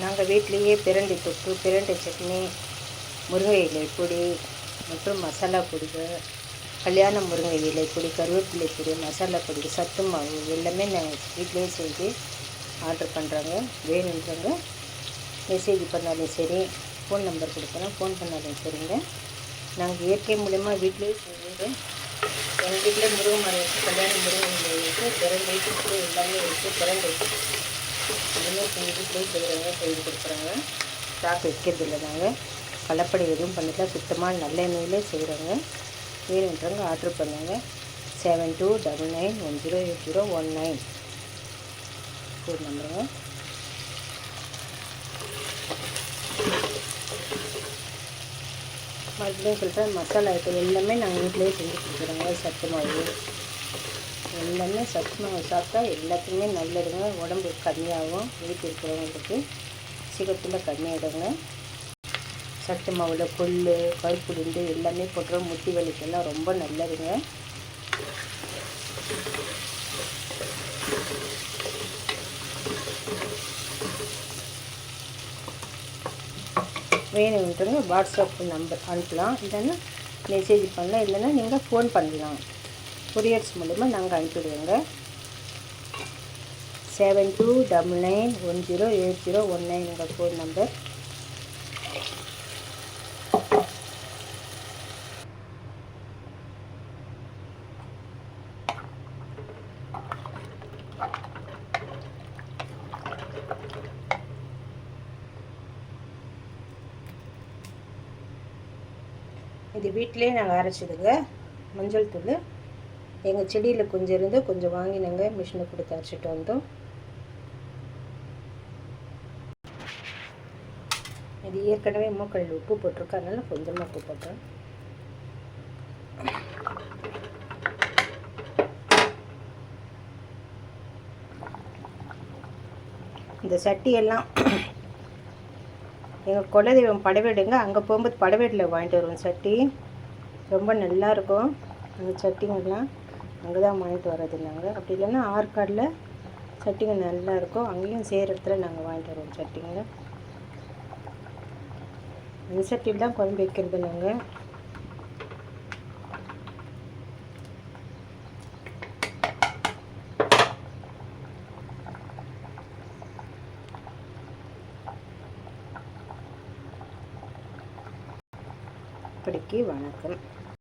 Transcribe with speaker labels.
Speaker 1: நாங்கள் வீட்டிலேயே பிரண்டை தொட்டு பிரண்டை சட்னி முருங்கை இலை பொடி மற்றும் மசாலா பொடிகள் கல்யாண முருங்கை இலை பொடி கருவேப்பிலை பொடி மசாலா பொடி சத்து மாவு எல்லாமே நாங்கள் வீட்டிலேயே செஞ்சு ஆர்டர் பண்ணுறாங்க வேணுன்றவங்க மெசேஜ் பண்ணாலும் சரி ஃபோன் நம்பர் கொடுக்குறேன் ஃபோன் பண்ணாலும் சரிங்க. நாங்கள் இயற்கை மூலயமா வீட்டிலேயே செய்கிறோம் எங்கள் வீட்டில் முருகன் மரம் இருக்குது கல்யாண முருகன் இலை இருக்குது பிரண்டை தொக்கு எல்லாமே இருக்குது பிரண்டை எல்லாமே செஞ்சு வீட்டிலேயே செய்கிறாங்க செய்து கொடுக்குறாங்க. ஸ்டாக் வைக்கிறது இல்லை நாங்கள் கலப்படை எதுவும் பண்ணல. சுத்தமாக நல்ல எண்ணெயிலே செய்கிறாங்க வேணுன்றவங்க ஆர்டர் பண்ணுங்க. Seven two double nine one zero eight zero one nine phone நம்பருங்க மறுபடியும் சொல்கிறேன் மசாலா ஐட்டம் எல்லாமே நாங்கள் வீட்டிலேயே செஞ்சு கொடுக்குறோங்க சத்து மாவு. எல்லாமே சத்து மாவு சாப்பிட்டா எல்லாத்துக்குமே நல்லதுங்க. உடம்பு கம்மியாகும். வீட்டில் இருக்கிறவங்களுக்கு சீக்கிரத்தில் கம்மியாகிடுங்க சத்து மாவில் கொள்ளு கருப்புளுந்து எல்லாமே போட்டுற முட்டி வலிக்கெல்லாம் ரொம்ப நல்லதுங்க. வேணுன்றவங்க வாட்ஸ்அப் நம்பர் அனுப்பலாம். இல்லைன்னா மெசேஜ் பண்ணலாம். இல்லைன்னா நீங்கள் ஃபோன் பண்ணலாம் கொரியர்ஸ் மூலமாக நாங்கள் அனுப்பிடுவோங்க. Seven two double nine one zero eight zero one nine எங்கள் ஃபோன் நம்பர் இது வீட்டிலே நாங்கள் அரைச்சிடுங்க மஞ்சள் தூள். எங்கள் செடியில் கொஞ்சம் இருந்து கொஞ்சம் வாங்கினங்க. மிஷினை கொடுத்து அரைச்சிட்டு வந்தோம். இது ஏற்கனவே மூக்கல் உப்பு போட்டிருக்கு. அதனால் கொஞ்சமாக உப்பு போட்டேன். இந்த சட்டியெல்லாம் எங்கள் குலதெய்வம் படவேடுங்க. அங்கே போகும்போது படவேடில் வாங்கிட்டு வருவோம் சட்டி. ரொம்ப நல்லா இருக்கும் அந்த சட்டிங்கெல்லாம் அங்கே தான் வாங்கிட்டு வர்றது நாங்கள் அப்படி இல்லைன்னா ஆற்காடில் சட்டிங்க நல்லா இருக்கும் அங்கேயும் செய்கிற இடத்துல நாங்கள் வாங்கிட்டு வருவோம் சட்டிங்க. அந்த சட்டியில் தான் குழம்பு வைக்கிறது நாங்கள் இப்படிக்கு வணக்கம்.